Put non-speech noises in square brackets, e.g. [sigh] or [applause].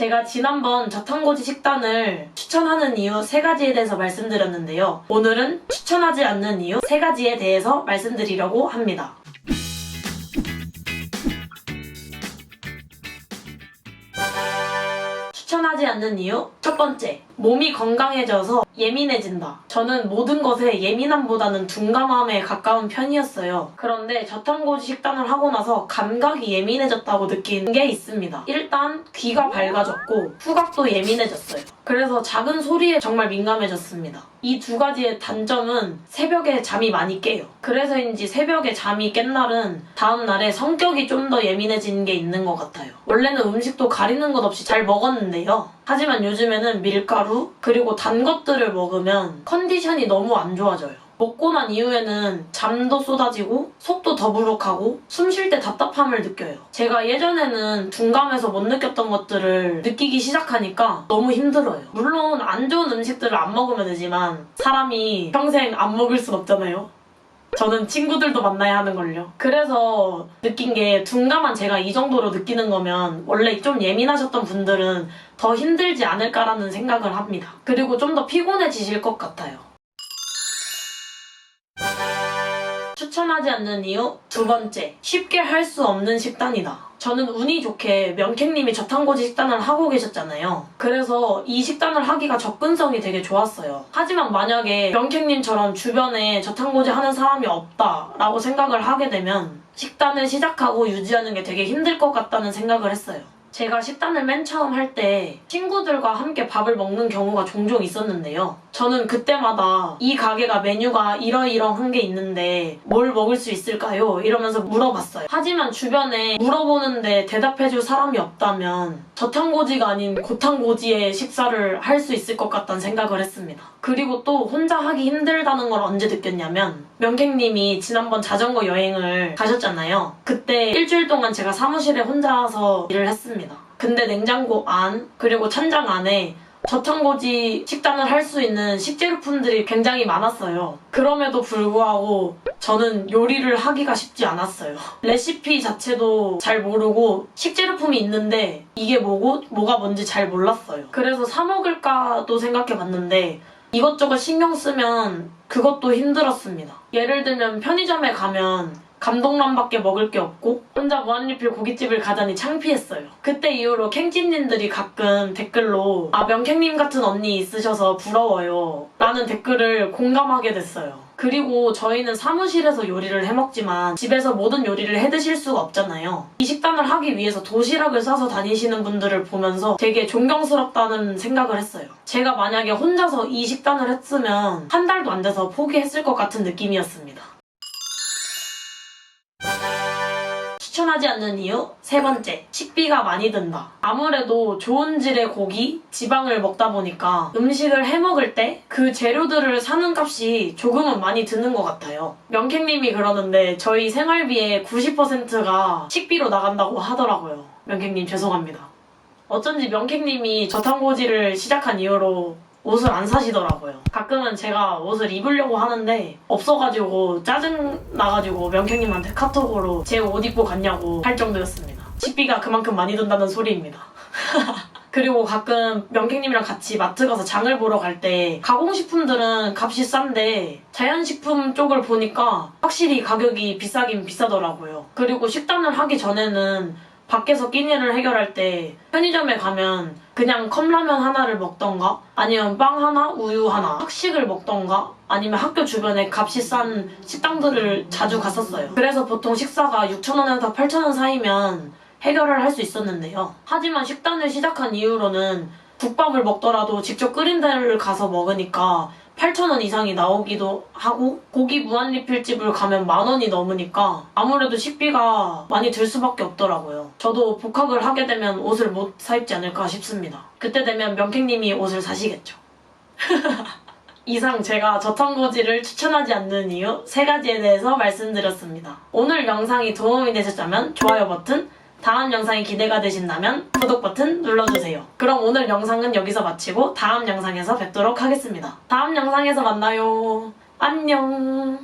제가 지난번 저탄고지 식단을 추천하는 이유 세 가지에 대해서 말씀드렸는데요. 오늘은 추천하지 않는 이유 세 가지에 대해서 말씀드리려고 합니다. 추천하지 않는 이유 첫 번째 몸이 건강해져서 예민해진다. 저는 모든 것에 예민함보다는 둔감함에 가까운 편이었어요. 그런데 저탄고지 식단을 하고 나서 감각이 예민해졌다고 느낀 게 있습니다. 일단 귀가 밝아졌고 후각도 예민해졌어요. 그래서 작은 소리에 정말 민감해졌습니다. 이 두 가지의 단점은 새벽에 잠이 많이 깨요. 그래서인지 새벽에 잠이 깬 날은 다음 날에 성격이 좀 더 예민해지는 게 있는 것 같아요. 원래는 음식도 가리는 것 없이 잘 먹었는데요 하지만 요즘에는 밀가루 그리고 단 것들을 먹으면 컨디션이 너무 안 좋아져요. 먹고 난 이후에는 잠도 쏟아지고 속도 더부룩하고 숨 쉴 때 답답함을 느껴요. 제가 예전에는 둔감해서 못 느꼈던 것들을 느끼기 시작하니까 너무 힘들어요. 물론 안 좋은 음식들을 안 먹으면 되지만 사람이 평생 안 먹을 순 없잖아요. 저는 친구들도 만나야 하는 걸요. 그래서 느낀 게 둔감한 제가 이 정도로 느끼는 거면 원래 좀 예민하셨던 분들은 더 힘들지 않을까라는 생각을 합니다. 그리고 좀 더 피곤해지실 것 같아요. 추천하지 않는 이유 두 번째, 쉽게 할 수 없는 식단이다. 저는 운이 좋게 명객님이 저탄고지 식단을 하고 계셨잖아요. 그래서 이 식단을 하기가 접근성이 되게 좋았어요. 하지만 만약에 명객님처럼 주변에 저탄고지 하는 사람이 없다라고 생각을 하게 되면 식단을 시작하고 유지하는 게 되게 힘들 것 같다는 생각을 했어요. 제가 식단을 맨 처음 할 때 친구들과 함께 밥을 먹는 경우가 종종 있었는데요. 저는 그때마다 이 가게가 메뉴가 이러이러한 게 있는데 뭘 먹을 수 있을까요? 이러면서 물어봤어요. 하지만 주변에 물어보는데 대답해줄 사람이 없다면 저탄고지가 아닌 고탄고지의 식사를 할 수 있을 것 같다는 생각을 했습니다. 그리고 또 혼자 하기 힘들다는 걸 언제 느꼈냐면 명객님이 지난번 자전거 여행을 가셨잖아요. 그때 일주일 동안 제가 사무실에 혼자서 일을 했습니다. 근데 냉장고 안 그리고 찬장 안에 저탄고지 식단을 할 수 있는 식재료품들이 굉장히 많았어요. 그럼에도 불구하고 저는 요리를 하기가 쉽지 않았어요. 레시피 자체도 잘 모르고 식재료품이 있는데 이게 뭐고 뭐가 뭔지 잘 몰랐어요. 그래서 사 먹을까도 생각해 봤는데 이것저것 신경 쓰면 그것도 힘들었습니다. 예를 들면 편의점에 가면 감동란밖에 먹을 게 없고 혼자 무한리필 고깃집을 가자니 창피했어요. 그때 이후로 캥찌님들이 가끔 댓글로 아 명캥님 같은 언니 있으셔서 부러워요 라는 댓글을 공감하게 됐어요. 그리고 저희는 사무실에서 요리를 해먹지만 집에서 모든 요리를 해드실 수가 없잖아요. 이 식단을 하기 위해서 도시락을 싸서 다니시는 분들을 보면서 되게 존경스럽다는 생각을 했어요. 제가 만약에 혼자서 이 식단을 했으면 한 달도 안 돼서 포기했을 것 같은 느낌이었습니다. 추천하지 않는 이유? 세 번째 식비가 많이 든다. 아무래도 좋은 질의 고기 지방을 먹다 보니까 음식을 해 먹을 때 그 재료들을 사는 값이 조금은 많이 드는 것 같아요. 명객님이 그러는데 저희 생활비의 90%가 식비로 나간다고 하더라고요. 명객님 죄송합니다. 어쩐지 명객님이 저탄고지를 시작한 이후로 옷을 안 사시더라고요. 가끔은 제가 옷을 입으려고 하는데 없어가지고 짜증 나가지고 명객님한테 카톡으로 제 옷 입고 갔냐고 할 정도였습니다. 식비가 그만큼 많이 든다는 소리입니다. [laughs] 그리고 가끔 명객님이랑 같이 마트 가서 장을 보러 갈 때 가공식품들은 값이 싼데 자연식품 쪽을 보니까 확실히 가격이 비싸긴 비싸더라고요. 그리고 식단을 하기 전에는 밖에서 끼니를 해결할 때 편의점에 가면 그냥 컵라면 하나를 먹던가 아니면 빵 하나, 우유 하나, 학식을 먹던가 아니면 학교 주변에 값이 싼 식당들을 자주 갔었어요. 그래서 보통 식사가 6,000원에서 8,000원 사이면 해결을 할 수 있었는데요. 하지만 식단을 시작한 이후로는 국밥을 먹더라도 직접 끓인 데를 가서 먹으니까 8,000원 이상이 나오기도 하고 고기 무한리필집을 가면 만 원이 넘으니까 아무래도 식비가 많이 들 수밖에 없더라고요. 저도 복학을 하게 되면 옷을 못 사입지 않을까 싶습니다. 그때 되면 명객님이 옷을 사시겠죠. [laughs] 이상 제가 저탄고지를 추천하지 않는 이유 세 가지에 대해서 말씀드렸습니다. 오늘 영상이 도움이 되셨다면 좋아요 버튼, 다음 영상이 기대가 되신다면 구독 버튼 눌러주세요. 그럼 오늘 영상은 여기서 마치고 다음 영상에서 뵙도록 하겠습니다. 다음 영상에서 만나요. 안녕.